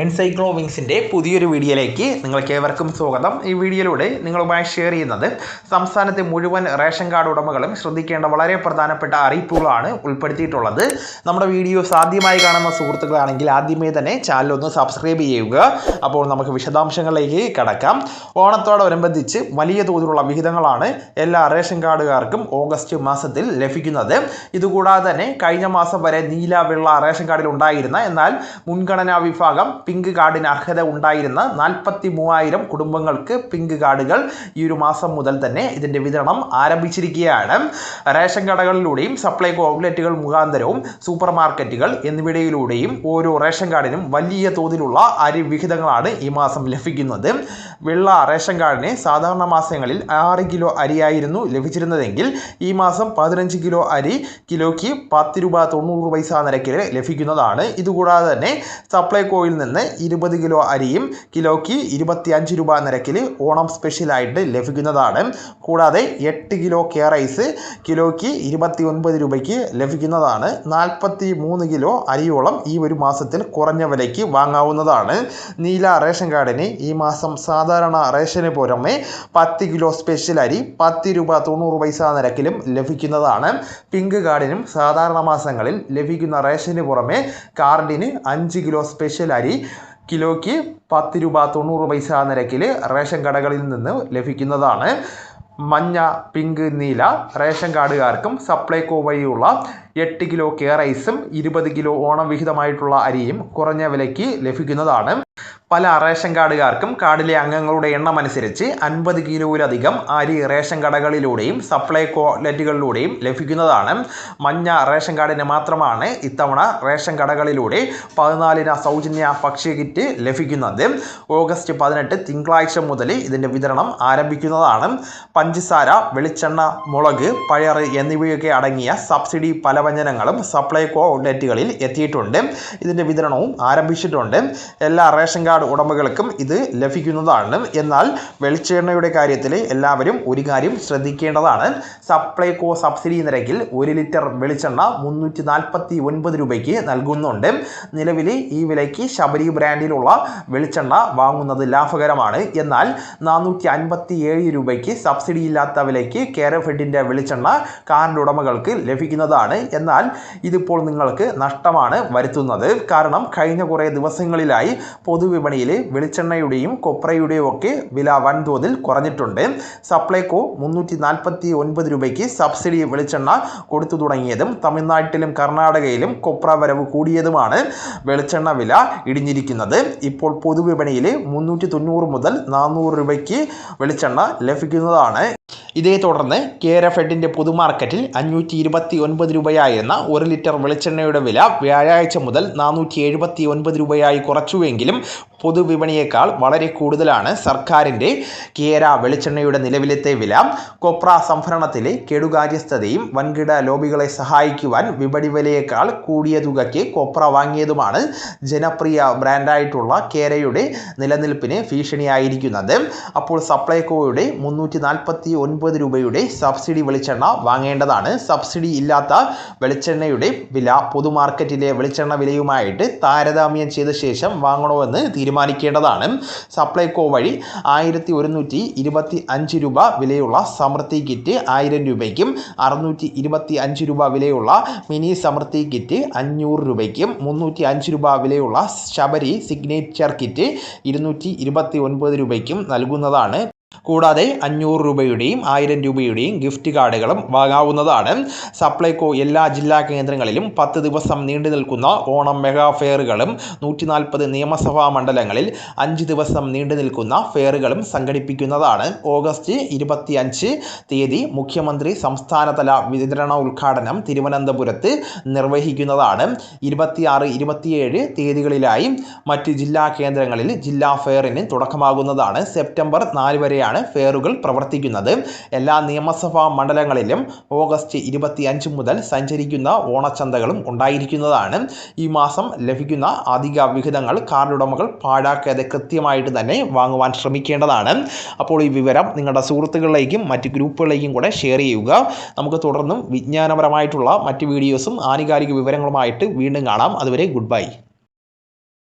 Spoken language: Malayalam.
എൻസൈക്ലോവിങ്സിന്റെ പുതിയൊരു വീഡിയോയിലേക്ക് നിങ്ങൾക്ക് ഏവർക്കും സ്വാഗതം. ഈ വീഡിയോയിലൂടെ നിങ്ങളുമായി ഷെയർ ചെയ്യുന്നത് സംസ്ഥാനത്തെ മുഴുവൻ റേഷൻ കാർഡ് ഉടമകളും ശ്രദ്ധിക്കേണ്ട വളരെ പ്രധാനപ്പെട്ട അറിയിപ്പുകളാണ് ഉൾപ്പെടുത്തിയിട്ടുള്ളത്. നമ്മുടെ വീഡിയോ ആദ്യമായി കാണുന്ന സുഹൃത്തുക്കളാണെങ്കിൽ ആദ്യമേ തന്നെ ചാനൽ ഒന്ന് സബ്സ്ക്രൈബ് ചെയ്യുക. അപ്പോൾ നമുക്ക് വിശദാംശങ്ങളിലേക്ക് കടക്കാം. ഓണത്തോടനുബന്ധിച്ച് വലിയ തോതിലുള്ള വിഹിതങ്ങളാണ് എല്ലാ റേഷൻ കാർഡുകാർക്കും ഓഗസ്റ്റ് മാസത്തിൽ ലഭിക്കുന്നത്. ഇതുകൂടാതെ തന്നെ കഴിഞ്ഞ മാസം വരെ നീല വെള്ള റേഷൻ കാർഡിൽ ഉണ്ടായിരുന്ന എന്നാൽ മുൻഗണനാ വിഭാഗം പിങ്ക് കാർഡിന് അർഹത ഉണ്ടായിരുന്ന നാൽപ്പത്തി മൂവായിരം കുടുംബങ്ങൾക്ക് പിങ്ക് കാർഡുകൾ ഈ ഒരു മാസം മുതൽ തന്നെ ഇതിന്റെ വിതരണം ആരംഭിച്ചിരിക്കുകയാണ്. റേഷൻ കടകളിലൂടെയും സപ്ലൈകോ ഔട്ട്ലെറ്റുകൾ മുഖാന്തരവും സൂപ്പർ മാർക്കറ്റുകൾ എന്നിവിടയിലൂടെയും ഓരോ റേഷൻ കാർഡിനും വലിയ തോതിലുള്ള അരി വിഹിതങ്ങളാണ് ഈ മാസം ലഭിക്കുന്നത്. വെള്ള റേഷൻ കാർഡിന് സാധാരണ മാസങ്ങളിൽ ആറ് കിലോ അരിയായിരുന്നു ലഭിച്ചിരുന്നതെങ്കിൽ ഈ മാസം പതിനഞ്ച് കിലോ അരി കിലോയ്ക്ക് പത്ത് രൂപ തൊണ്ണൂറ് പൈസ നിരക്കിൽ ലഭിക്കുന്നതാണ്. ഇതുകൂടാതെ തന്നെ സപ്ലൈകോയിൽ നിന്ന് ഇരുപത് കിലോ അരിയും കിലോയ്ക്ക് ഇരുപത്തിയഞ്ച് രൂപ നിരക്കിൽ ഓണം സ്പെഷ്യലായിട്ട് ലഭിക്കുന്നതാണ്. കൂടാതെ എട്ട് കിലോ കെ റൈസ് കിലോയ്ക്ക് ഇരുപത്തി ഒൻപത് രൂപയ്ക്ക് ലഭിക്കുന്നതാണ്. നാൽപ്പത്തി മൂന്ന് കിലോ അരിയോളം ഈ ഒരു മാസത്തിൽ കുറഞ്ഞ വിലയ്ക്ക് വാങ്ങാവുന്നതാണ്. നീല റേഷൻ കാർഡിന് ഈ മാസം സാധാരണ റേഷന് പുറമെ പത്ത് കിലോ സ്പെഷ്യൽ അരി പത്ത് രൂപ തൊണ്ണൂറ് പൈസ നിരക്കിലും ലഭിക്കുന്നതാണ്. പിങ്ക് കാർഡിനും സാധാരണ മാസങ്ങളിൽ ലഭിക്കുന്ന റേഷന് പുറമെ കാർഡിന് അഞ്ച് കിലോ സ്പെഷ്യൽ അരി കിലോയ്ക്ക് പത്ത് രൂപ തൊണ്ണൂറ് പൈസ നിരക്കിൽ റേഷൻ കടകളിൽ നിന്ന് ലഭിക്കുന്നതാണ്. മഞ്ഞ പിങ്ക് നീല റേഷൻ കാർഡുകാർക്കും സപ്ലൈകോ വഴിയുള്ള എട്ട് കിലോ കെ റൈസും ഇരുപത് കിലോ ഓണം വിഹിതമായിട്ടുള്ള അരിയും കുറഞ്ഞ വിലയ്ക്ക് ലഭിക്കുന്നതാണ്. പല റേഷൻ കാർഡുകാർക്കും കാർഡിലെ അംഗങ്ങളുടെ എണ്ണം അനുസരിച്ച് അൻപത് കിലോയിലധികം അരി റേഷൻ കടകളിലൂടെയും സപ്ലൈ കോലറ്റുകളിലൂടെയും ലഭിക്കുന്നതാണ്. മഞ്ഞ റേഷൻ കാർഡിന് മാത്രമാണ് ഇത്തവണ റേഷൻ കടകളിലൂടെ പതിനാലിന സൗജന്യ ഭക്ഷ്യ കിറ്റ് ലഭിക്കുന്നത്. ഓഗസ്റ്റ് പതിനെട്ട് തിങ്കളാഴ്ച മുതൽ ഇതിന്റെ വിതരണം ആരംഭിക്കുന്നതാണ്. പഞ്ചസാര വെളിച്ചെണ്ണ മുളക് പയർ എന്നിവയൊക്കെ അടങ്ങിയ സബ്സിഡി പലവ്യഞ്ജനങ്ങളും സപ്ലൈകോ ഔട്ട്ലെറ്റുകളിൽ എത്തിയിട്ടുണ്ട്. ഇതിന്റെ വിതരണവും ആരംഭിച്ചിട്ടുണ്ട്. എല്ലാ റേഷൻ കാർഡ് ഉടമകൾക്കും ഇത് ലഭിക്കുന്നതാണ്. എന്നാൽ വെളിച്ചെണ്ണയുടെ കാര്യത്തിൽ എല്ലാവരും ഒരു കാര്യം ശ്രദ്ധിക്കേണ്ടതാണ്. സപ്ലൈകോ സബ്സിഡി നിരക്കിൽ ഒരു ലിറ്റർ വെളിച്ചെണ്ണ മുന്നൂറ്റി നാൽപ്പത്തി ഒൻപത് രൂപയ്ക്ക് നൽകുന്നുണ്ട്. നിലവിൽ ഈ വിലയ്ക്ക് ശബരി ബ്രാൻഡിലുള്ള വെളിച്ചെണ്ണ വാങ്ങുന്നത് ലാഭകരമാണ്. എന്നാൽ നാനൂറ്റി അൻപത്തി ഏഴ് രൂപയ്ക്ക് സബ്സിഡി ഇല്ലാത്ത വിലയ്ക്ക് കേരഫെഡിന്റെ വെളിച്ചെണ്ണ കാറിന്റെ ഉടമകൾക്ക് ലഭിക്കുന്നതാണ്. എന്നാൽ ഇതിപ്പോൾ നിങ്ങൾക്ക് നഷ്ടമാണ് വരുത്തുന്നത്. കാരണം കഴിഞ്ഞ കുറേ ദിവസങ്ങളിലായി പൊതുവിപണിയിൽ വെളിച്ചെണ്ണയുടെയും കൊപ്രയുടെയും ഒക്കെ വില വൻതോതിൽ കുറഞ്ഞിട്ടുണ്ട്. സപ്ലൈകോ മുന്നൂറ്റി നാൽപ്പത്തി ഒൻപത് രൂപയ്ക്ക് സബ്സിഡി വെളിച്ചെണ്ണ കൊടുത്തു തുടങ്ങിയതും തമിഴ്നാട്ടിലും കർണാടകയിലും കൊപ്ര വരവ് കൂടിയതുമാണ് വെളിച്ചെണ്ണ വില ഇടിഞ്ഞിരിക്കുന്നത്. ഇപ്പോൾ പൊതുവിപണിയിൽ മുന്നൂറ്റി തൊണ്ണൂറ് മുതൽ നാനൂറ് രൂപയ്ക്ക് വെളിച്ചെണ്ണ ലഭിക്കുന്നതാണ് ഇതേ തുടർന്ന് കേരഫെഡിന്റെ പൊതുമാർക്കറ്റിൽ അഞ്ഞൂറ്റി ഇരുപത്തി ഒൻപത് രൂപയായിരുന്ന ഒരു ലിറ്റർ വെളിച്ചെണ്ണയുടെ വില വ്യാഴാഴ്ച മുതൽ നാനൂറ്റി എഴുപത്തി ഒൻപത് രൂപയായി കുറച്ചുവെങ്കിലും പൊതുവിപണിയേക്കാൾ വളരെ കൂടുതലാണ് സർക്കാരിന്റെ കേര വെളിച്ചെണ്ണയുടെ നിലവിലത്തെ വില. കൊപ്ര സംഭരണത്തിലെ കെടുകാര്യസ്ഥതയും വൻകിട ലോബികളെ സഹായിക്കുവാൻ വിപണി വിലയേക്കാൾ കൂടിയ തുകയ്ക്ക് കൊപ്ര വാങ്ങിയതുമാണ് ജനപ്രിയ ബ്രാൻഡായിട്ടുള്ള കേരയുടെ നിലനിൽപ്പിന് ഭീഷണിയായിരിക്കുന്നത്. അപ്പോൾ സപ്ലൈകോയുടെ മുന്നൂറ്റി നാൽപ്പത്തി ഒൻപത് രൂപയുടെ സബ്സിഡി വെളിച്ചെണ്ണ വാങ്ങേണ്ടതാണ്. സബ്സിഡി ഇല്ലാത്ത വെളിച്ചെണ്ണയുടെ വില പൊതുമാർക്കറ്റിലെ വെളിച്ചെണ്ണ വിലയുമായിട്ട് താരതമ്യം ചെയ്ത ശേഷം വാങ്ങണമെന്ന് തീരുമാനിക്കേണ്ടതാണ്. സപ്ലൈകോ വഴി ആയിരത്തി ഒരുന്നൂറ്റി ഇരുപത്തി അഞ്ച് രൂപ വിലയുള്ള സമൃദ്ധി കിറ്റ് ആയിരം രൂപയ്ക്കും അറുന്നൂറ്റി ഇരുപത്തി അഞ്ച് രൂപ വിലയുള്ള മിനി സമൃദ്ധി കിറ്റ് അഞ്ഞൂറ് രൂപയ്ക്കും മുന്നൂറ്റി അഞ്ച് രൂപ വിലയുള്ള ശബരി സിഗ്നേച്ചർ കിറ്റ് ഇരുന്നൂറ്റി ഇരുപത്തി ഒൻപത് രൂപയ്ക്കും നൽകുന്നതാണ്. കൂടാതെ അഞ്ഞൂറ് രൂപയുടെയും ആയിരം രൂപയുടെയും ഗിഫ്റ്റ് കാർഡുകളും വാങ്ങാവുന്നതാണ്. സപ്ലൈകോ എല്ലാ ജില്ലാ കേന്ദ്രങ്ങളിലും പത്ത് ദിവസം നീണ്ടു നിൽക്കുന്ന ഓണം മെഗാ ഫെയറുകളും നൂറ്റി നാൽപ്പത് നിയമസഭാ മണ്ഡലങ്ങളിൽ അഞ്ച് ദിവസം നീണ്ടു നിൽക്കുന്ന ഫെയറുകളും സംഘടിപ്പിക്കുന്നതാണ്. ഓഗസ്റ്റ് ഇരുപത്തി അഞ്ച് തീയതി മുഖ്യമന്ത്രി സംസ്ഥാനതല വിതരണ ഉദ്ഘാടനം തിരുവനന്തപുരത്ത് നിർവഹിക്കുന്നതാണ്. ഇരുപത്തിയാറ് ഇരുപത്തിയേഴ് തീയതികളിലായി മറ്റ് ജില്ലാ കേന്ദ്രങ്ങളിൽ ജില്ലാ ഫെയറിന് തുടക്കമാകുന്നതാണ്. സെപ്റ്റംബർ നാല് വരെയാണ് ഫെയറുകൾ പ്രവർത്തിക്കുന്നത്. എല്ലാ നിയമസഭാ മണ്ഡലങ്ങളിലും ഓഗസ്റ്റ് ഇരുപത്തി അഞ്ച് മുതൽ സഞ്ചരിക്കുന്ന ഓണച്ചന്തകളും ഉണ്ടായിരിക്കുന്നതാണ്. ഈ മാസം ലഭിക്കുന്ന അധിക വിഹിതങ്ങൾ കാർഡുടമകൾ പാഴാക്കാതെ കൃത്യമായിട്ട് തന്നെ വാങ്ങുവാൻ ശ്രമിക്കേണ്ടതാണ്. അപ്പോൾ ഈ വിവരം നിങ്ങളുടെ സുഹൃത്തുക്കളിലേക്കും മറ്റ് ഗ്രൂപ്പുകളിലേക്കും കൂടെ ഷെയർ ചെയ്യുക. നമുക്ക് തുടർന്നും വിജ്ഞാനപരമായിട്ടുള്ള മറ്റ് വീഡിയോസും ആനുകാലിക വിവരങ്ങളുമായിട്ട് വീണ്ടും കാണാം. അതുവരെ ഗുഡ് ബൈ.